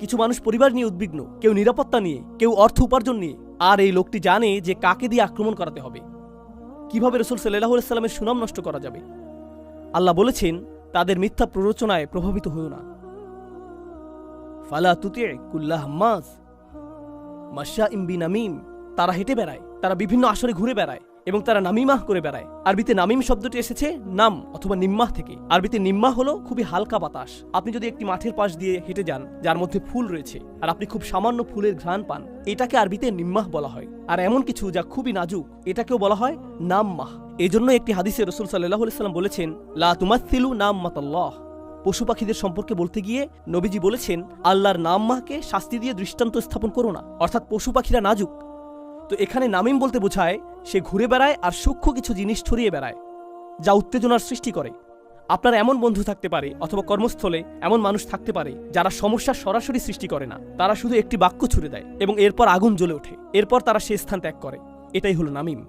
কিছু মানুষ পরিবার নিয়ে উদ্বিগ্ন, কেউ নিরাপত্তা নিয়ে, কেউ অর্থ উপার্জন নিয়ে। আর এই লোকটি জানে যে কাকে দিয়ে আক্রমণ করাতে হবে। কীভাবে রসুল সাল্লাহ সাল্লামের সুনাম নষ্ট করা যাবে? আল্লাহ বলেছেন, তাদের মিথ্যা প্ররোচনায় প্রভাবিত হয়েও না। ফালা তুতে কুল্লাহ মাসা ইম্বি নামিম তারা হেঁটে বেড়ায়, তারা বিভিন্ন আসরে ঘুরে বেড়ায়। এবং তারা নামিমাহ করে বেড়ায়। আরবিতে নামিম শব্দটি এসেছে নাম অথবা নিম্মাহ থেকে। আরবিতে নিম্মাহ হলো খুবই হালকা বাতাস। আপনি যদি একটি মাঠের পাশ দিয়ে হেঁটে যান, যার মধ্যে ফুল রয়েছে, আর আপনি খুব সামান্য ফুলের ঘ্রাণ পান, এটাকে আরবিতে নিম্মাহ বলা হয়। আর এমন কিছু যা খুবই নাজুক, এটাকেও বলা হয় নামমাহ। এই জন্য একটি হাদিসে রসুল সাল্লাহ সাল্লাম বলেছেন, লা তুমাত্তিলু নাম মাতাল্লাহ পশু পাখিদের সম্পর্কে বলতে গিয়ে নবীজি বলেছেন, আল্লাহর নাম মাহকে শাস্তি দিয়ে দৃষ্টান্ত স্থাপন করো না। অর্থাৎ পশু পাখিরা নাজুক তো এখানে নামিম বলতে বোঝায়, সে ঘুরে বেড়ায় আর সূক্ষ্ম কিছু জিনিস ছড়িয়ে বেড়ায়, যা উত্তেজনার সৃষ্টি করে। আপনার এমন বন্ধু থাকতে পারে, অথবা কর্মস্থলে এমন মানুষ থাকতে পারে, যারা সমস্যার সরাসরি সৃষ্টি করে না। তারা শুধু একটি বাক্য ছুড়ে দেয় এবং এরপর আগুন জ্বলে ওঠে। এরপর তারা সে স্থান ত্যাগ করে। এটাই হলো নামিম।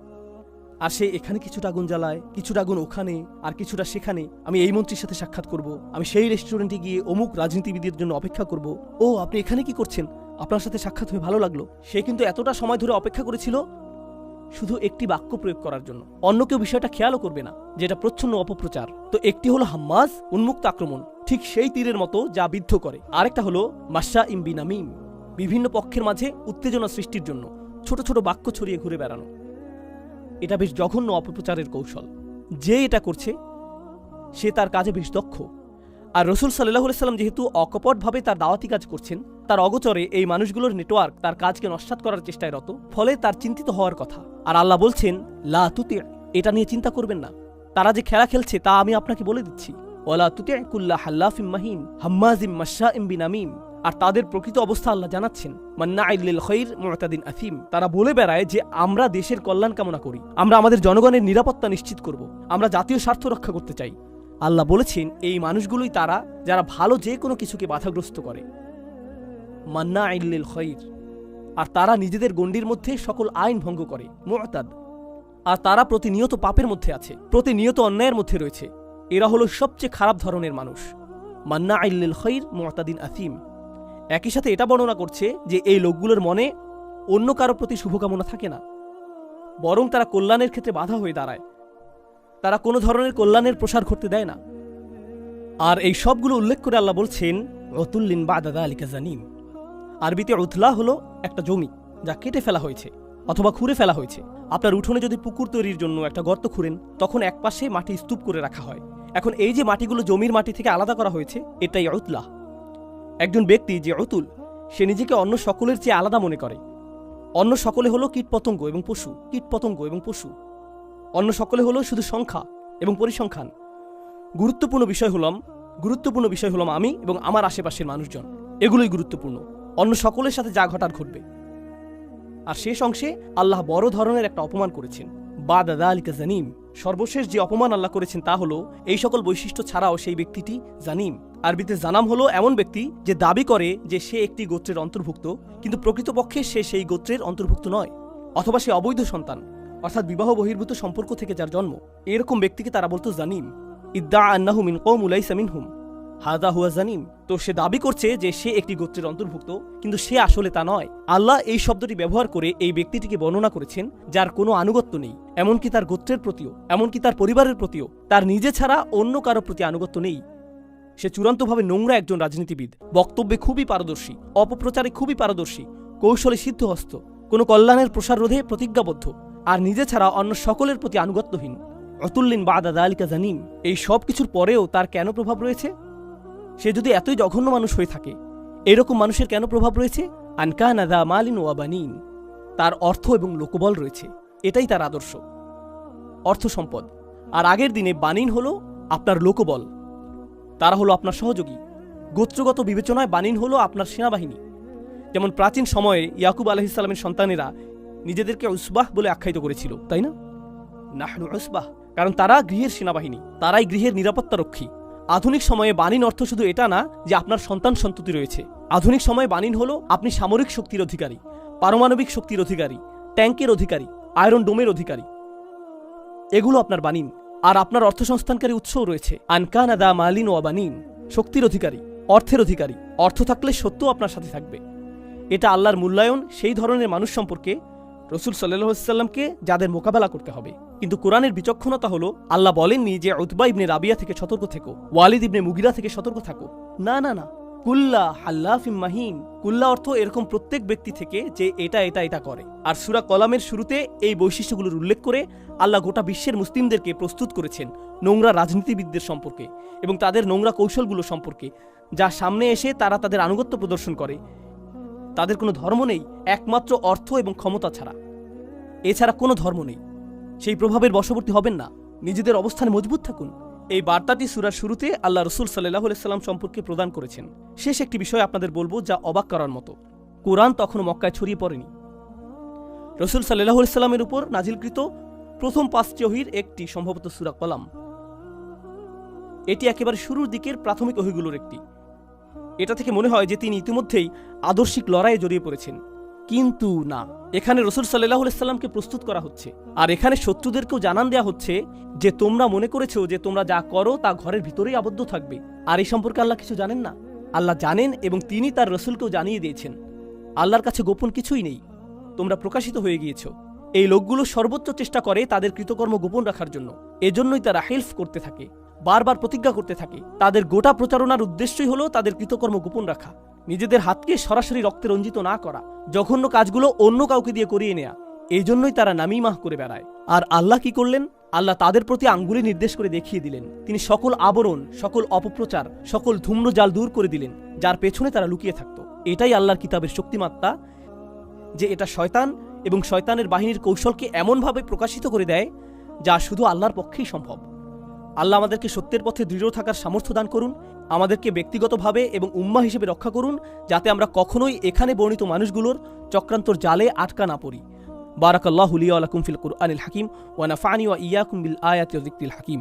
আর সে এখানে কিছুটা আগুন জ্বালায়, কিছুটা আগুন ওখানে, আর কিছুটা সেখানে। আমি এই মন্ত্রীর সাথে সাক্ষাৎ করব। আমি সেই রেস্টুরেন্টে গিয়ে অমুক রাজনীতিবিদের জন্য অপেক্ষা করব। ও, আপনি এখানে কি করছেন? আপনার সাথে সাক্ষাৎ হয়ে ভালো লাগল? সে কিন্তু এতটা সময় ধরে অপেক্ষা করেছিল শুধু একটি বাক্য প্রয়োগ করার জন্য। অন্য কেউ বিষয়টা খেয়ালও করবে না, যেটা প্রচ্ছন্ন অপপ্রচার। তো একটি হলো হাম্মাজ উন্মুক্ত আক্রমণ। ঠিক সেই তীরের মতো যা বিদ্ধ করে। আরেকটা হলো মাসা ইম বিনামিম বিভিন্ন পক্ষের মাঝে উত্তেজনা সৃষ্টির জন্য ছোট ছোট বাক্য ছড়িয়ে ঘুরে বেড়ানো। এটা বেশ জঘন্য অপপ্রচারের কৌশল। যে এটা করছে, সে তার কাজে বেশ দক্ষ। আর রসুল সাল্লাহ সাল্লাম যেহেতু অকপটভাবে তার দাওয়াতি কাজ করছেন, তার অগোচরে এই মানুষগুলোর নেটওয়ার্ক তার কাজকে নস্বাত করার চেষ্টায় রত, ফলে তার চিন্তিত হওয়ার কথা। আর আল্লাহ বলছেন, লা তুতে এটা নিয়ে চিন্তা করবেন না। তারা যে খেলা খেলছে তা আমি আপনাকে বলে দিচ্ছি। ওলা তুতে কুল্লা হাল্লাফিম মাহিন হাম্মাজিম মাসা ইম বিনামিম আর তাদের প্রকৃত অবস্থা আল্লাহ জানাচ্ছেন, মান্না আইলিল খৈর মুতাদিন আসিম তারা বলে বেড়ায় যে আমরা দেশের কল্যাণ কামনা করি, আমরা আমাদের জনগণের নিরাপত্তা নিশ্চিত করব, আমরা জাতীয় স্বার্থ রক্ষা করতে চাই। আল্লাহ বলেছেন, এই মানুষগুলোই তারা যারা ভালো যে কোনো কিছুকে বাধাগ্রস্ত করে। মান্না আইলিল খৈর। আর তারা নিজেদের গণ্ডির মধ্যে সকল আইন ভঙ্গ করে, মুতাদ। আর তারা প্রতিনিয়ত পাপের মধ্যে আছে, প্রতিনিয়ত অন্যায়ের মধ্যে রয়েছে। এরা হলো সবচেয়ে খারাপ ধরনের মানুষ। মান্না আইলিল খৈর, মুতাদিন আসিম। একই সাথে এটা বর্ণনা করছে যে, এই লোকগুলোর মনে অন্য কারও প্রতি শুভকামনা থাকে না। বরং তারা কল্যাণের ক্ষেত্রে বাধা হয়ে দাঁড়ায়। তারা কোনো ধরনের কল্যাণের প্রসার করতে দেয় না। আর এই সবগুলো উল্লেখ করে আল্লাহ বলছেন অতুল্লিন বা দাদা আলিকা জানিম। আরবিতে উথলা হলো একটা জমি যা কেটে ফেলা হয়েছে অথবা খুঁড়ে ফেলা হয়েছে। আপনার উঠোনে যদি পুকুর তৈরির জন্য একটা গর্ত খুঁড়েন, তখন একপাশে মাটি স্তূপ করে রাখা হয়। এখন এই যে মাটিগুলো জমির মাটি থেকে আলাদা করা হয়েছে, এটাই উতলা। একজন ব্যক্তি যে অতুল সে নিজেকে অন্য সকলের চেয়ে আলাদা মনে করে। অন্য সকলে হলো কীটপতঙ্গ এবং পশু, কীটপতঙ্গ এবং পশু। অন্য সকলে হলো শুধু সংখ্যা এবং পরিসংখ্যান। গুরুত্বপূর্ণ বিষয় হলাম, গুরুত্বপূর্ণ বিষয় হলাম আমি এবং আমার আশেপাশের মানুষজন। এগুলোই গুরুত্বপূর্ণ। অন্য সকলের সাথে যা ঘটার ঘটবে। আর শেষ অংশে আল্লাহ বড় ধরনের একটা অপমান করেছেন। বা দাদা আলিকা জানিম। সর্বশেষ যে অপমান আল্লাহ করেছেন তা হলো, এই সকল বৈশিষ্ট্য ছাড়াও সেই ব্যক্তিটি জানিম। আরবিতে জানাম হলো এমন ব্যক্তি যে দাবি করে যে সে একটি গোত্রের অন্তর্ভুক্ত, কিন্তু প্রকৃতপক্ষে সে সেই গোত্রের অন্তর্ভুক্ত নয়, অথবা সে অবৈধ সন্তান। অর্থাৎ বিবাহ বহির্ভূত সম্পর্ক থেকে যার জন্ম। এরকম ব্যক্তিকে তারা বলতো জানিম। ইদ্দা আন্নাহু মিন কৌম উলাইসা মিনহুম। হাদা হুয়া জানিম। তো সে দাবি করছে যে সে একটি গোত্রের অন্তর্ভুক্ত, কিন্তু সে আসলে তা নয়। আল্লাহ এই শব্দটি ব্যবহার করে এই ব্যক্তিটিকে বর্ণনা করেছেন, যার কোনো আনুগত্য নেই, এমনকি তার গোত্রের প্রতিও, এমনকি তার পরিবারের প্রতিও। তার নিজে ছাড়া অন্য কারও প্রতি আনুগত্য নেই। সে চূড়ান্তভাবে নোংরা একজন রাজনীতিবিদ। বক্তব্যে খুবই পারদর্শী, অপপ্রচারে খুবই পারদর্শী, কৌশলে সিদ্ধহস্ত, কোনো কল্যাণের প্রসার রোধে প্রতিজ্ঞাবদ্ধ। আর নিজে ছাড়া অন্য সকলের প্রতি আনুগত্যহীন। অতুল্লিন বা দাদা আলিকা জানিম, এই সব কিছুর পরেও তার কেন প্রভাব রয়েছে? সে যদি এতই জঘন্য মানুষ হয়ে থাকে, এরকম মানুষের কেন প্রভাব রয়েছে? আনকানাদা মালিন ওয়াবানিন তার অর্থ এবং লোকবল রয়েছে, এটাই তার আদর্শ। অর্থ সম্পদ, আর আগের দিনে বানিন হলো আপনার লোকবল। তারা হলো আপনার সহযোগী। গোত্রগত বিবেচনায় বানিন হলো আপনার সেনাবাহিনী। যেমন প্রাচীন সময়ে ইয়াকুব আলহিসাল্লামের সন্তানেরা নিজেদেরকে উসবাহ বলে আখ্যায়িত করেছিল তাই না? নাহনু উসবাহ। কারণ তারা গৃহের সেনাবাহিনী তারাই গৃহের নিরাপত্তা রক্ষী। আধুনিক সময়ে বানিন অর্থ শুধু এটা না যে আপনার সন্তান সন্ততি রয়েছে। আধুনিক সময়ে বানিন হলো আপনি সামরিক শক্তির অধিকারী পারমাণবিক শক্তির অধিকারী ট্যাঙ্কের অধিকারী আয়রন ডোমের অধিকারী। এগুলো আপনার বানিন আর আপনার অর্থসংস্থানকারী উৎসও রয়েছে। আনকান আদা মালিন ও বানিন শক্তির অধিকারী অর্থের অধিকারী। অর্থ থাকলে সত্য আপনার সাথে থাকবে। এটা আল্লাহর মূল্যায়ন সেই ধরনের মানুষ সম্পর্কে রসুল সাল্লামকে যাদের মোকাবেলা করতে হবে। কিন্তু কোরআনের বিচক্ষণতা হলো, আল্লাহ বলেননি যে উতবা ইবনে রাবিয়া থেকে সতর্ক থেকো, ওয়ালিদ ইবনে মুগিরা থেকে সতর্ক থাকো। না না না। কুল্লা হাল্লাফিম মাহিন কুল্লা অর্থ এরকম প্রত্যেক ব্যক্তি থেকে যে এটা এটা এটা করে। আর সুরা কলামের শুরুতে এই বৈশিষ্ট্যগুলোর উল্লেখ করে আল্লাহ গোটা বিশ্বের মুসলিমদেরকে প্রস্তুত করেছেন নোংরা রাজনীতিবিদদের সম্পর্কে এবং তাদের নোংরা কৌশলগুলো সম্পর্কে, যা সামনে এসে তারা তাদের আনুগত্য প্রদর্শন করে। তাদের কোনো ধর্ম নেই, একমাত্র অর্থ এবং ক্ষমতা ছাড়া। এছাড়া কোনো ধর্ম নেই। সেই প্রভাবের বশবর্তী হবেন না। নিজেদের অবস্থানে মজবুত থাকুন। এই বার্তাটি সুরার শুরুতে আল্লাহ রসুল সাল্লাহ সাল্লাম সম্পর্কে প্রদান করেছেন। শেষ একটি বিষয় আপনাদের বলব যা অবাক করার মতো। কোরআন তখনও মক্কায় ছড়িয়ে পড়েনি। রসুল সাল্লাহ সাল্লামের উপর নাজিলকৃত প্রথম পাঁচটি ওহির একটি, সম্ভবত সুরা কলাম। এটি একেবারে শুরুর দিকের প্রাথমিক অহিগুলোর একটি। এটা থেকে মনে হয় যে তিনি ইতিমধ্যেই আদর্শিক লড়াইয়ে জড়িয়ে পড়েছেন। কিন্তু না, এখানে রসুল সাল্লাহ সাল্লামকে প্রস্তুত করা হচ্ছে। আর এখানে শত্রুদেরকেও জানান দেয়া হচ্ছে যে, তোমরা মনে করেছ যে, তোমরা যা করো তা ঘরের ভিতরেই আবদ্ধ থাকবে। আর এই সম্পর্কে আল্লাহ কিছু জানেন না? আল্লাহ জানেন এবং তিনি তার রসুলকেও জানিয়ে দিয়েছেন, আল্লাহর কাছে গোপন কিছুই নেই। তোমরা প্রকাশিত হয়ে গিয়েছ। এই লোকগুলো সর্বোচ্চ চেষ্টা করে তাদের কৃতকর্ম গোপন রাখার জন্য। এজন্যই তারা হেল্প করতে থাকে। বারবার প্রতিজ্ঞা করতে থাকে। তাদের গোটা প্রচারণার উদ্দেশ্যই হলো তাদের কৃতকর্ম গোপন রাখা। নিজেদের হাতকে সরাসরি রক্তে রঞ্জিত না করা, জঘন্য কাজগুলো অন্য কাউকে দিয়ে করিয়ে নেয়া। এই জন্যই তারা নামিমাহ করে বেড়ায়। আর আল্লাহ কি করলেন? আল্লাহ তাদের প্রতি আঙ্গুলি নির্দেশ করে দেখিয়ে দিলেন। তিনি সকল আবরণ, সকল অপপ্রচার, সকল ধূম্র জাল দূর করে দিলেন, যার পেছনে তারা লুকিয়ে থাকত। এটাই আল্লাহর কিতাবের শক্তিমাত্রা, যে এটা শয়তান এবং শয়তানের বাহিনীর কৌশলকে এমনভাবে প্রকাশিত করে দেয়, যা শুধু আল্লাহর পক্ষেই সম্ভব। আল্লাহ আমাদেরকে সত্যের পথে দৃঢ় থাকার সামর্থ্য দান করুন, আমাদেরকে ব্যক্তিগতভাবে এবং উম্মা হিসেবে রক্ষা করুন, যাতে আমরা কখনোই এখানে বর্ণিত মানুষগুলোর চক্রান্তর জালে আটকা না পড়ি। বারাকাল্লাহ আলাকুম ফিল কুরআনিল হাকিম ওয়ানাফানি ওয়া ইয়াকুম বিল আয়াতিল হাকিম।